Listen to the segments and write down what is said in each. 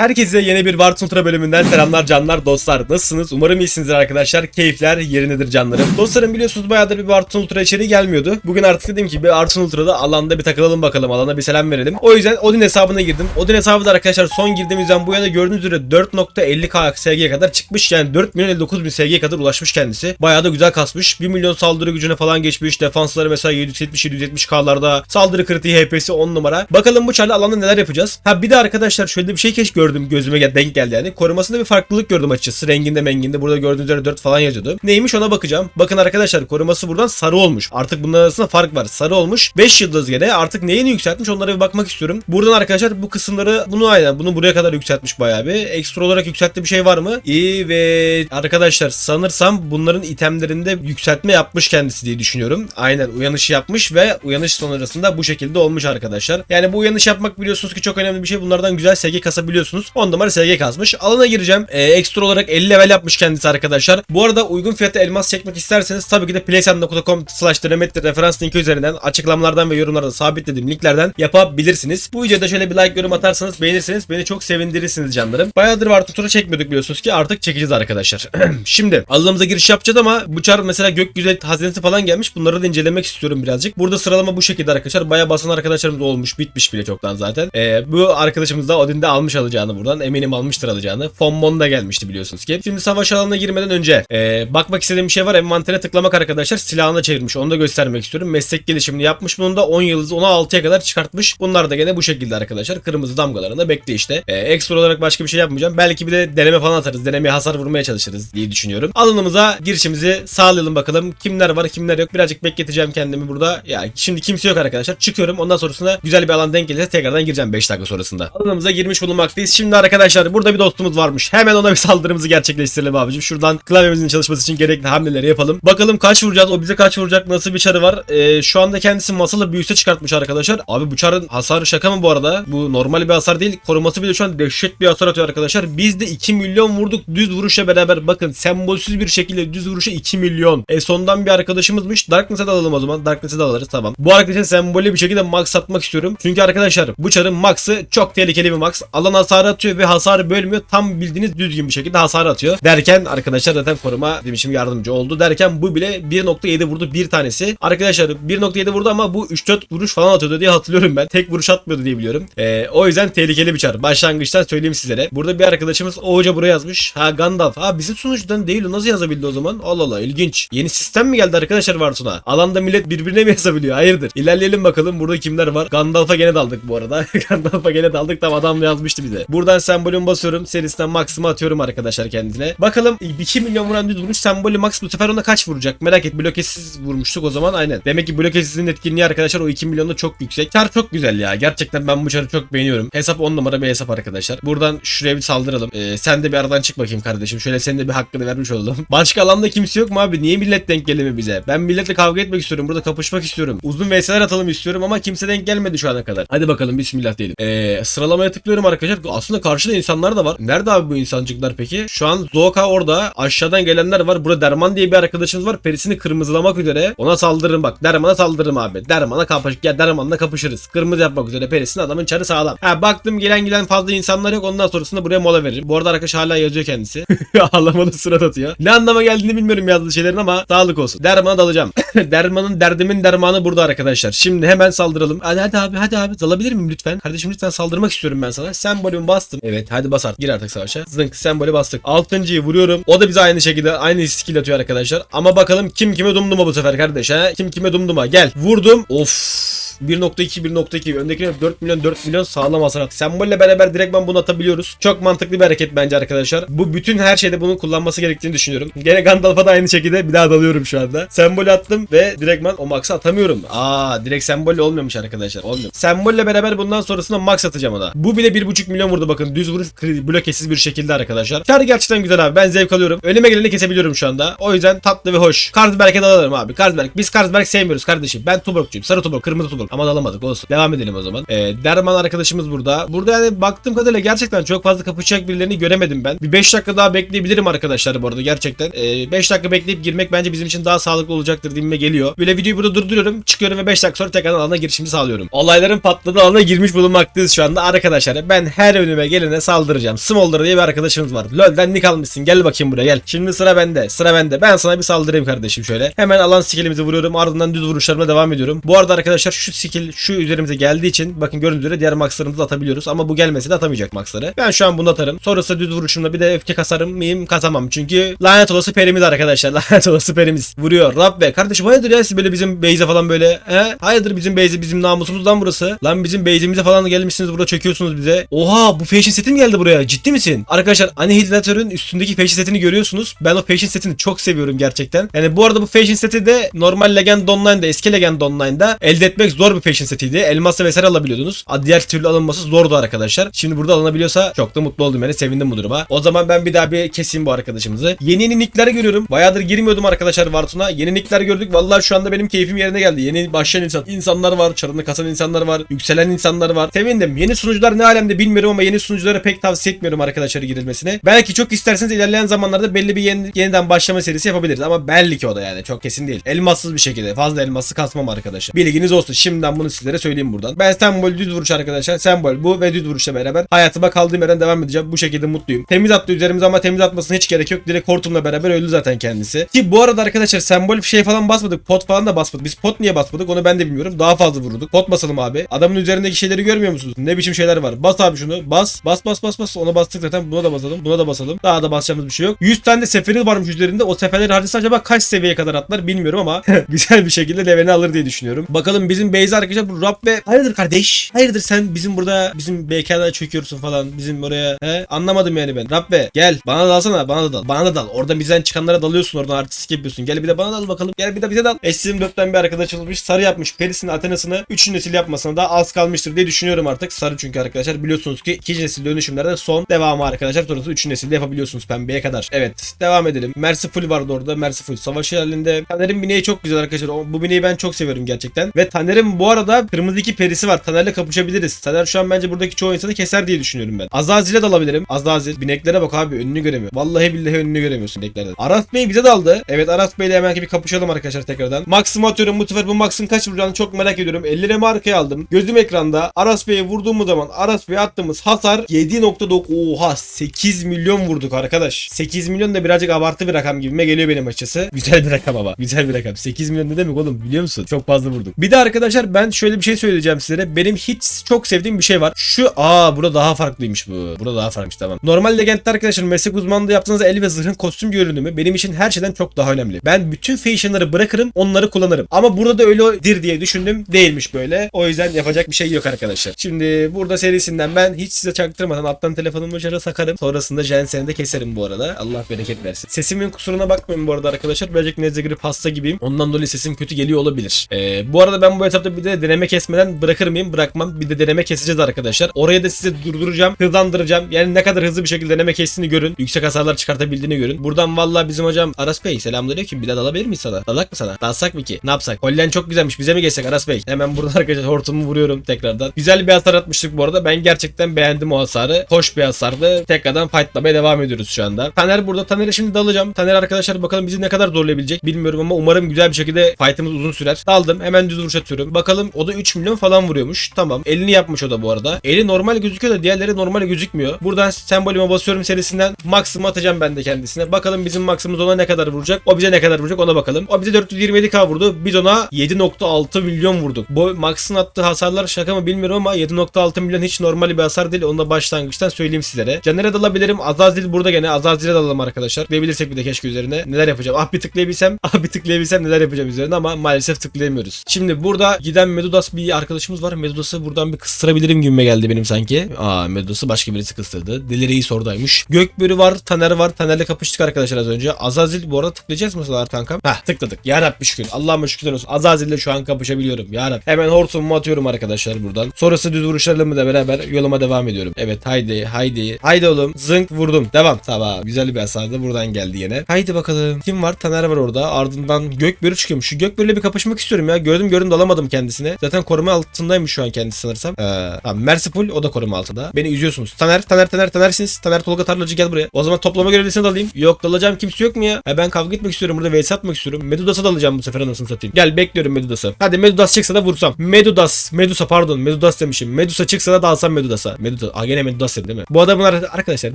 Herkese yeni bir War Ultra bölümünden selamlar canlar dostlar. Nasılsınız? Umarım iyisinizdir arkadaşlar. Keyifler yerindedir canlarım. Dostlarım biliyorsunuz bayağıdır bir War Ultra içeriği gelmiyordu. Bugün artık dedim ki bir War Ultra'da alanda bir takılalım bakalım. Alana bir selam verelim. O yüzden Odin hesabına girdim. Odin hesabı da arkadaşlar son girdiğimizden bu yana gördüğünüz üzere 4.50k SG'ye kadar çıkmış. Yani 4 milyon 59 bin SG'ye kadar ulaşmış kendisi. Bayağı da güzel kasmış. 1 milyon saldırı gücüne falan geçmiş. Defansları mesela 770-770k'larda. Saldırı kritiği HP'si 10 numara. Bakalım bu çarla alanda neler yapacağız. Ha bir de arkadaşlar şöyle bir şey keş gördüm gözüme denk geldi yani. Korumasında bir farklılık gördüm açıkçası. Renginde menginde burada gördüğünüz üzere 4 falan yazıyordu. Neymiş ona bakacağım. Bakın arkadaşlar koruması buradan sarı olmuş. Artık bunların arasında fark var. Sarı olmuş. 5 yıldız gene. Artık neyini yükseltmiş onlara bir bakmak istiyorum. Buradan arkadaşlar bu kısımları bunu aynen bunu buraya kadar yükseltmiş bayağı bir. Ekstra olarak yükselttiği bir şey var mı? İyi ve arkadaşlar sanırsam bunların itemlerinde yükseltme yapmış kendisi diye düşünüyorum. Aynen uyanışı yapmış ve uyanış sonrasında bu şekilde olmuş arkadaşlar. Yani bu uyanış yapmak biliyorsunuz ki çok önemli bir şey. Bunlardan güzel SG kasabiliyorsunuz. 10 numara SG kasmış. Alana gireceğim. Ee, ekstra olarak 50 level yapmış kendisi arkadaşlar. Bu arada uygun fiyata elmas çekmek isterseniz tabii ki de playsen.com slash referans linki üzerinden açıklamalardan ve yorumlarda sabitlediğim linklerden yapabilirsiniz. Bu videoda şöyle bir like yorum atarsanız beğenirseniz beni çok sevindirirsiniz canlarım. Bayağıdır var tutura çekmiyorduk biliyorsunuz ki artık çekeceğiz arkadaşlar. Şimdi alanımıza giriş yapacağız ama bu çar mesela gökyüzü hazinesi falan gelmiş. Bunları da incelemek istiyorum birazcık. Burada sıralama bu şekilde arkadaşlar. Bayağı basan arkadaşlarımız olmuş. Bitmiş bile çoktan zaten. Ee, bu arkadaşımız da Odin'de almış alacağını buradan. Eminim almıştır alacağını. Fonmon da gelmişti biliyorsunuz ki. Şimdi savaş alanına girmeden önce ee, bakmak istediğim bir şey var. Envantere tıklamak arkadaşlar. Silahını çevirmiş. Onu da göstermek istiyorum. Meslek gelişimini yapmış. Bunun da 10 yıldız 16'ya kadar çıkartmış. Bunlar da gene bu şekilde arkadaşlar. Kırmızı damgalarında bekle işte. Ee, ekstra olarak başka bir şey yapmayacağım. Belki bir de deneme falan atarız. Denemeye hasar vurmaya çalışırız diye düşünüyorum. Alanımıza girişimizi sağlayalım bakalım. Kimler var kimler yok. Birazcık bekleteceğim kendimi burada. Ya şimdi kimse yok arkadaşlar. Çıkıyorum. Ondan sonrasında güzel bir alan denk gelirse tekrardan gireceğim 5 dakika sonrasında. Alanımıza girmiş bulunmaktayız. Şimdi arkadaşlar burada bir dostumuz varmış. Hemen ona bir saldırımızı gerçekleştirelim abicim. Şuradan klavyemizin çalışması için gerekli hamleleri yapalım. Bakalım kaç vuracağız. O bize kaç vuracak. Nasıl bir çarı var. Ee, şu anda kendisi masalı büyüse çıkartmış arkadaşlar. Abi bu çarın hasarı şaka mı bu arada? Bu normal bir hasar değil. Koruması bile şu an dehşet bir hasar atıyor arkadaşlar. Biz de 2 milyon vurduk düz vuruşa beraber. Bakın sembolsüz bir şekilde düz vuruşa 2 milyon. E sondan bir arkadaşımızmış. Darkness'e de alalım o zaman. Darkness'e de alırız tamam. Bu arkadaşın sembolü bir şekilde max satmak istiyorum. Çünkü arkadaşlar bu çarın max'ı çok tehlikeli bir max. Alan hasarı atıyor ve hasarı bölmüyor. Tam bildiğiniz düzgün bir şekilde hasar atıyor. Derken arkadaşlar zaten koruma demişim yardımcı oldu. Derken bu bile 1.7 vurdu bir tanesi. Arkadaşlar 1.7 vurdu ama bu 3-4 vuruş falan atıyordu diye hatırlıyorum ben. Tek vuruş atmıyordu diye biliyorum. Ee, o yüzden tehlikeli bir çar. Başlangıçtan söyleyeyim sizlere. Burada bir arkadaşımız o hoca buraya yazmış. Ha Gandalf. Ha bizim sunucudan değil o nasıl yazabildi o zaman? Allah Allah ilginç. Yeni sistem mi geldi arkadaşlar Varsun'a? Alanda millet birbirine mi yazabiliyor? Hayırdır? İlerleyelim bakalım burada kimler var? Gandalf'a gene daldık bu arada. Gandalf'a gene daldık tam adam yazmıştı bize. Buradan sembolümü basıyorum. Serisinden maksimum atıyorum arkadaşlar kendine. Bakalım 2 milyon vuran düz vuruş sembolü max bu sefer ona kaç vuracak? Merak et blokesiz vurmuştuk o zaman aynen. Demek ki blokesizin etkinliği arkadaşlar o 2 milyonda çok yüksek. Çar çok güzel ya. Gerçekten ben bu çarı çok beğeniyorum. Hesap 10 numara bir hesap arkadaşlar. Buradan şuraya bir saldıralım. Ee, sen de bir aradan çık bakayım kardeşim. Şöyle senin de bir hakkını vermiş olalım. Başka alanda kimse yok mu abi? Niye millet denk gelemiyor bize? Ben milletle kavga etmek istiyorum. Burada kapışmak istiyorum. Uzun VS'ler atalım istiyorum ama kimse denk gelmedi şu ana kadar. Hadi bakalım bismillah diyelim. Ee, sıralamaya tıklıyorum arkadaşlar. Aslında karşıda insanlar da var. Nerede abi bu insancıklar peki? Şu an Zoka orada. Aşağıdan gelenler var. Burada Derman diye bir arkadaşımız var. Perisini kırmızılamak üzere. Ona saldırırım bak. Derman'a saldırırım abi. Derman'a kapış. Ya Derman'la kapışırız. Kırmızı yapmak üzere. Perisini adamın çarı sağlam. Ha baktım gelen gelen fazla insanlar yok. Ondan sonrasında buraya mola veririm. Bu arada arkadaş hala yazıyor kendisi. Ağlamalı surat atıyor. Ne anlama geldiğini bilmiyorum yazdığı şeylerin ama sağlık olsun. Derman'a dalacağım. Derman'ın derdimin dermanı burada arkadaşlar. Şimdi hemen saldıralım. Hadi hadi abi hadi abi dalabilir miyim lütfen? Kardeşim lütfen saldırmak istiyorum ben sana. Sembolümü bastım. Evet hadi bas artık. Gir artık savaşa. Zınk sembolü bastık. Altıncıyı vuruyorum. O da bize aynı şekilde aynı skill atıyor arkadaşlar. Ama bakalım kim kime dumduma bu sefer kardeş ha? Kim kime dumduma? Gel. Vurdum. Of. 1.2 1.2 öndekine 4 milyon 4 milyon sağlam hasar at. Sembolle beraber direkt ben bunu atabiliyoruz. Çok mantıklı bir hareket bence arkadaşlar. Bu bütün her şeyde bunun kullanması gerektiğini düşünüyorum. Gene Gandalf'a da aynı şekilde bir daha dalıyorum şu anda. Sembol attım ve direkt ben o max'ı atamıyorum. Aa direkt sembolle olmuyormuş arkadaşlar. Olmuyor. Sembolle beraber bundan sonrasında max atacağım ona. Bu bile 1.5 milyon vurdu bakın. Düz vuruş blokesiz bir şekilde arkadaşlar. Kar gerçekten güzel abi. Ben zevk alıyorum. Önüme geleni kesebiliyorum şu anda. O yüzden tatlı ve hoş. Karsberg'e dalarım abi. Karsberg. Biz Karsberg sevmiyoruz kardeşim. Ben Tuborg'cuyum. Sarı Tuborg, kırmızı Tuborg. Ama dalamadık olsun. Devam edelim o zaman. Ee, Derman arkadaşımız burada. Burada yani baktığım kadarıyla gerçekten çok fazla kapışacak birilerini göremedim ben. Bir 5 dakika daha bekleyebilirim arkadaşlar bu arada gerçekten. 5 dakika bekleyip girmek bence bizim için daha sağlıklı olacaktır diye geliyor. Böyle videoyu burada durduruyorum. Çıkıyorum ve 5 dakika sonra tekrar alana girişimi sağlıyorum. Olayların patladığı alana girmiş bulunmaktayız şu anda arkadaşlar. Ben her önüme gelene saldıracağım. Smolder diye bir arkadaşımız var. LoL'den nick almışsın. Gel bakayım buraya gel. Şimdi sıra bende. Sıra bende. Ben sana bir saldırayım kardeşim şöyle. Hemen alan skillimizi vuruyorum. Ardından düz vuruşlarıma devam ediyorum. Bu arada arkadaşlar şu skill şu üzerimize geldiği için bakın gördüğünüz üzere diğer maxlarımızı atabiliyoruz. Ama bu gelmese de atamayacak maxları. Ben şu an bunu atarım. Sonrasında düz vuruşumla bir de öfke kasarım mıyım? Kasamam. Çünkü lanet olası perimiz arkadaşlar. Lanet olası perimiz. Vuruyor. Rabbe. Kardeşim hayırdır ya siz böyle bizim base'e falan böyle. He? Hayırdır bizim base'e bizim namusumuzdan burası. Lan bizim base'imize falan gelmişsiniz burada çöküyorsunuz bize. Oha bu fashion setim geldi buraya. Ciddi misin? Arkadaşlar Annihilator'ın üstündeki fashion setini görüyorsunuz. Ben o fashion setini çok seviyorum gerçekten. Yani bu arada bu fashion seti de normal Legend Online'da eski Legend Online'da elde etmek zor bir fashion setiydi. Elmasla vesaire alabiliyordunuz. Diğer türlü alınması zordu arkadaşlar. Şimdi burada alınabiliyorsa çok da mutlu oldum yani sevindim bu duruma. O zaman ben bir daha bir keseyim bu arkadaşımızı. Yeni yeni nickler görüyorum. Bayağıdır girmiyordum arkadaşlar Vartun'a. Yeni nickler gördük. Vallahi şu anda benim keyfim yerine geldi. Yeni başlayan insan, insanlar var. Çarını kasan insanlar var. Yükselen insanlar var. Sevindim. Yeni sunucular ne alemde bilmiyorum ama yeni sunuculara pek tavsiye etmiyorum arkadaşlar girilmesini. Belki çok isterseniz ilerleyen zamanlarda belli bir yeni, yeniden başlama serisi yapabiliriz ama belki o da yani çok kesin değil. Elmassız bir şekilde fazla elmaslı kasmam arkadaşlar. Bilginiz olsun. Şimdiden bunu sizlere söyleyeyim buradan. Ben sembol düz vuruş arkadaşlar. Sembol bu ve düz vuruşla beraber hayatıma kaldığım yerden devam edeceğim. Bu şekilde mutluyum. Temiz attı üzerimize ama temiz atmasına hiç gerek yok. Direkt hortumla beraber öldü zaten kendisi. Ki bu arada arkadaşlar sembol şey falan basmadık. Pot falan da basmadık. Biz pot niye basmadık onu ben de bilmiyorum. Daha fazla vurduk. Pot basalım abi. Adamın üzerindeki şeyleri görmüyor musunuz? Ne biçim şeyler var. Bas abi şunu. Bas. Bas bas bas bas. Ona bastık zaten. Buna da basalım. Buna da basalım. Daha da basacağımız bir şey yok. 100 tane de seferi varmış üzerinde. O seferleri harcasa acaba kaç seviyeye kadar atlar bilmiyorum ama güzel bir şekilde levelini alır diye düşünüyorum. Bakalım bizim base arkadaşlar bu Rab ve hayırdır kardeş? Hayırdır sen bizim burada bizim BK'dan çöküyorsun falan. Bizim oraya he? Anlamadım yani ben. Rabbe gel bana da dalsana bana da dal. Bana da dal. Oradan bizden çıkanlara dalıyorsun oradan artistik yapıyorsun. Gel bir de bana dal bakalım. Gel bir de bize dal. SM4'ten bir arkadaş olmuş. Sarı yapmış. Peris'in Athena'sını 3. nesil yapmasına da az kalmıştır diye düşünüyorum artık. Sarı çünkü arkadaşlar biliyorsunuz ki 2. nesil dönüşümlerde son devamı arkadaşlar. Sonrası 3. nesilde yapabiliyorsunuz pembeye kadar. Evet devam edelim. Merciful vardı orada. Merciful. Savaş halinde. Taner'in bineği çok güzel arkadaşlar. Bu bineği ben çok seviyorum gerçekten. Ve Taner'in bu arada kırmızı iki perisi var. Taner'le kapışabiliriz. Taner şu an bence buradaki çoğu insanı keser diye düşünüyorum ben. Azazil'e dalabilirim. Azazil. Bineklere bak abi önünü göremiyor. Vallahi billahi önünü göremiyorsun bineklerden. Aras Bey bize daldı. Evet Aras Bey'le hemen bir kapışalım arkadaşlar tekrardan. Max'ımı atıyorum. Bu sefer bu Max'ın kaç vuracağını çok merak ediyorum. Ellerimi arkaya aldım. Gözüm ekranda. Aras Bey'e vurduğumuz zaman Aras Bey'e attığımız hasar 7.9 oha 8 milyon vurduk arkadaş. 8 milyon da birazcık abartı bir rakam gibime geliyor benim açısı. Güzel bir rakam ama. Güzel bir rakam. 8 milyon ne demek oğlum biliyor musun? Çok fazla vurduk. Bir de arkadaşlar ben şöyle bir şey söyleyeceğim sizlere. Benim hiç çok sevdiğim bir şey var. Şu aa burada daha farklıymış bu. Burada daha farklıymış tamam. Normal legendde arkadaşlar meslek uzmanlığı yaptığınız el ve zırhın kostüm görünümü benim için her şeyden çok daha önemli. Ben bütün fashionları bırakırım onları kullanırım. Ama burada da öyledir diye düşündüm. Değilmiş böyle. O yüzden yapacak bir şey yok arkadaşlar. Şimdi burada serisinden ben hiç size çaktırmadan alttan telefonumu dışarı sakarım. Sonrasında Jensen'i de keserim bu arada. Allah bereket versin. Sesimin kusuruna bakmayın bu arada arkadaşlar. Birazcık nezle grip hasta gibiyim. Ondan dolayı sesim kötü geliyor olabilir. Ee, bu arada ben bu etapta bir de deneme kesmeden bırakır mıyım? Bırakmam. Bir de deneme keseceğiz arkadaşlar. Oraya da size durduracağım. Hızlandıracağım. Yani ne kadar hızlı bir şekilde deneme kestiğini görün. Yüksek hasarlar çıkartabildiğini görün. Buradan vallahi bizim hocam Aras Bey selamünaleyküm. Bir daha dalabilir miyiz sana? Dalak mı sana? Dalsak mı ki? Ne yapsak? Hollen çok güzelmiş. Bize mi geçsek Aras Bey? Hemen buradan arkadaşlar hortumu vuruyorum tekrardan. Güzel bir hasar atmıştık bu arada. Ben gerçekten beğendim o hasarı. Hoş bir hasardı. Tekrardan fightlamaya devam ediyoruz şu anda. Taner burada. Taner'e şimdi dalacağım. Taner arkadaşlar bakalım bizi ne kadar zorlayabilecek bilmiyorum ama umarım güzel bir şekilde fightımız uzun sürer. Daldım. Hemen düz vuruş atıyorum. Bakalım o da 3 milyon falan vuruyormuş. Tamam. Elini yapmış o da bu arada. Eli normal gözüküyor da diğerleri normal gözükmüyor. Buradan sembolüme basıyorum serisinden. Maksimum atacağım ben de kendisine. Bakalım bizim maksimumuz ona ne kadar vuracak. O bize ne kadar vuracak ona bakalım. O bize 427k vurdu. Biz ona 7.6 milyon vurduk. Bu Max'ın attığı hasarlar şaka mı bilmiyorum ama 7.6 milyon hiç normal bir hasar değil. Onu da başlangıçtan söyleyeyim sizlere. Caner'e dalabilirim. Azazil burada gene. Azazil'e dalalım arkadaşlar. Tıklayabilirsek bir de keşke üzerine. Neler yapacağım? Ah bir tıklayabilsem. Ah bir tıklayabilsem neler yapacağım üzerine ama maalesef tıklayamıyoruz. Şimdi burada giden Medudas bir arkadaşımız var. Medudas'ı buradan bir kıstırabilirim gibime geldi benim sanki. Aa Medudas'ı başka birisi kıstırdı. Deli Reis oradaymış. Gökbörü var. Taner var. Taner'le kapıştık arkadaşlar az önce. Azazil bu arada tıklayacağız mı Salar kankam? Heh tıkladık. Yarabbi şükür. Allah'ıma şükürler olsun. Azazil'le şu an kapışabiliyorum. Yarab. Hemen hortumumu atıyorum arkadaşlar buradan. Sonrası düz vuruşlarımla da beraber yoluma devam ediyorum. Evet haydi haydi. Haydi oğlum. Zınk vurdum. Devam. Tamam. Güzel bir hasar da buradan geldi yine. Haydi bakalım. Kim var? Taner var orada. Ardından Gökbörü çıkıyormuş. Şu Gökbörü'yle bir kapışmak istiyorum ya. Gördüm gördüm dalamadım. Kendisine. Zaten koruma altındaymış şu an kendisi sanırsam. Ee, tamam Merciful o da koruma altında. Beni üzüyorsunuz. Taner, Taner, Taner, Tanersiniz. Taner Tolga Tarlacı gel buraya. O zaman toplama görevlisine dalayım. Yok dalacağım kimse yok mu ya? Ha, ben kavga etmek istiyorum. Burada vs atmak istiyorum. Medudas'a dalacağım bu sefer anasını satayım. Gel bekliyorum Medudas'ı. Hadi Medudas çıksa da vursam. Medudas. Medusa pardon. Medudas demişim. Medusa çıksa da dalsam Medudas'a. Medudas. Aa gene Medudas dedim değil mi? Bu adamın ar- arkadaşlar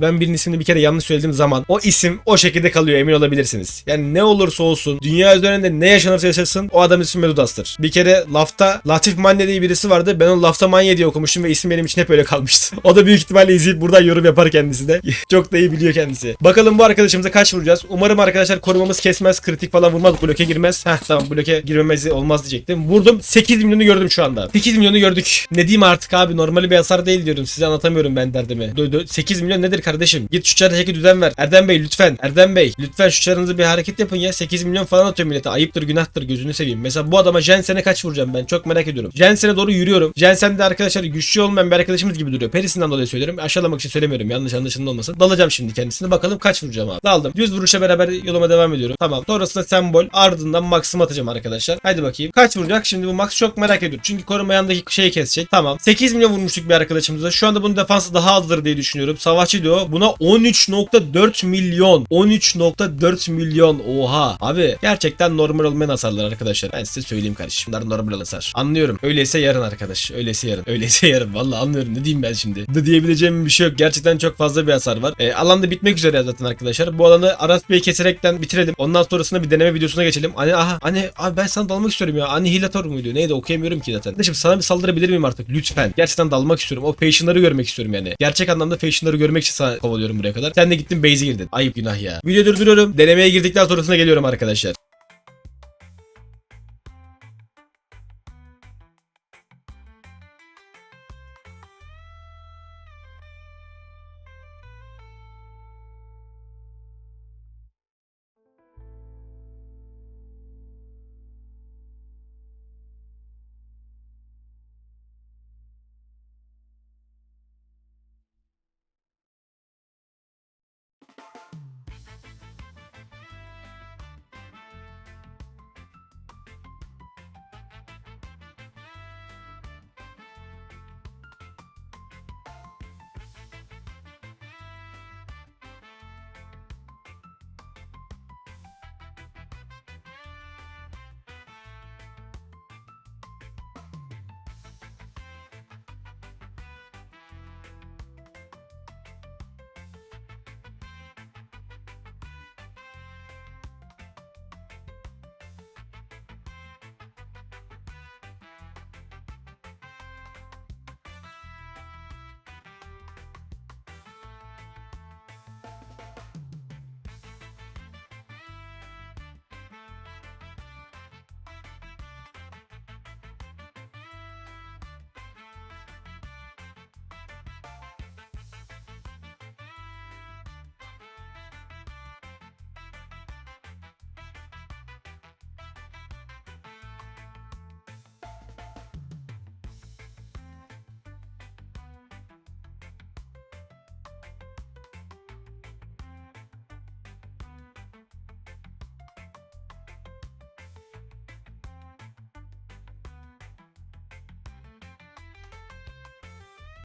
ben birinin ismini bir kere yanlış söylediğim zaman o isim o şekilde kalıyor emin olabilirsiniz. Yani ne olursa olsun dünya üzerinde ne yaşanırsa yaşasın o adamın ismi Medudas'tır. Bir kere lafta Latif Manye diye birisi vardı. Ben onu lafta Manye diye okumuştum ve isim benim için hep öyle kalmıştı. o da büyük ihtimalle izleyip buradan yorum yapar kendisi de. Çok da iyi biliyor kendisi. Bakalım bu arkadaşımıza kaç vuracağız. Umarım arkadaşlar korumamız kesmez, kritik falan vurmaz, bloke girmez. Heh tamam bloke girmemesi olmaz diyecektim. Vurdum. 8 milyonu gördüm şu anda. 8 milyonu gördük. Ne diyeyim artık abi normali bir hasar değil diyorum. Size anlatamıyorum ben derdimi. Dö- dö- 8 milyon nedir kardeşim? Git şu çarı çeki düzen ver. Erdem Bey lütfen. Erdem Bey lütfen şu çarınızı bir hareket yapın ya. 8 milyon falan atıyor millete. Ayıptır günahtır gözünü seveyim. Mesela bu adama Jensen'e kaç vuracağım ben çok merak ediyorum. Jensen'e doğru yürüyorum. Jensen de arkadaşlar güçlü olmayan bir arkadaşımız gibi duruyor. Perisinden dolayı söylüyorum. Aşağılamak için söylemiyorum. Yanlış anlaşılma olmasın. Dalacağım şimdi kendisine. Bakalım kaç vuracağım abi. Daldım. Düz vuruşa beraber yoluma devam ediyorum. Tamam. Sonrasında sembol. Ardından max'ımı atacağım arkadaşlar. Haydi bakayım. Kaç vuracak? Şimdi bu max çok merak ediyorum. Çünkü korumayandaki şeyi kesecek. Tamam. 8 milyon vurmuştuk bir arkadaşımıza. Şu anda bunun defansı daha azdır diye düşünüyorum. Savaşçı diyor. Buna 13.4 milyon. 13.4 milyon. Oha. Abi gerçekten normal olmayan hasarlar arkadaşlar. Ben size söyleyeyim kardeşim. Bunlar normal hasar. Anlıyorum. Öyleyse yarın arkadaş. Öyleyse yarın. Öyleyse yarın. Vallahi anlıyorum. Ne diyeyim ben şimdi? De diyebileceğim bir şey yok. Gerçekten çok fazla bir hasar var. E, alanda bitmek üzere zaten arkadaşlar. Bu alanı Aras Bey'i keserekten bitirelim. Ondan sonrasında bir deneme videosuna geçelim. Hani aha hani abi ben sana dalmak istiyorum ya. Anihilator muydu? Neydi okuyamıyorum ki zaten. Kardeşim sana bir saldırabilir miyim artık? Lütfen. Gerçekten dalmak istiyorum. O fashion'ları görmek istiyorum yani. Gerçek anlamda fashion'ları görmek için sana kovalıyorum buraya kadar. Sen de gittin base'e girdin. Ayıp günah ya. Video durduruyorum. Denemeye girdikten sonrasında geliyorum arkadaşlar.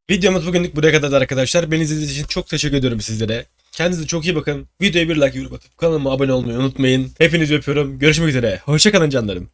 Videomuz bugünlük buraya kadar arkadaşlar. Beni izlediğiniz için çok teşekkür ediyorum sizlere. Kendinize çok iyi bakın. Videoya bir like, yorum atıp kanalıma abone olmayı unutmayın. Hepinizi öpüyorum. Görüşmek üzere. Hoşçakalın canlarım.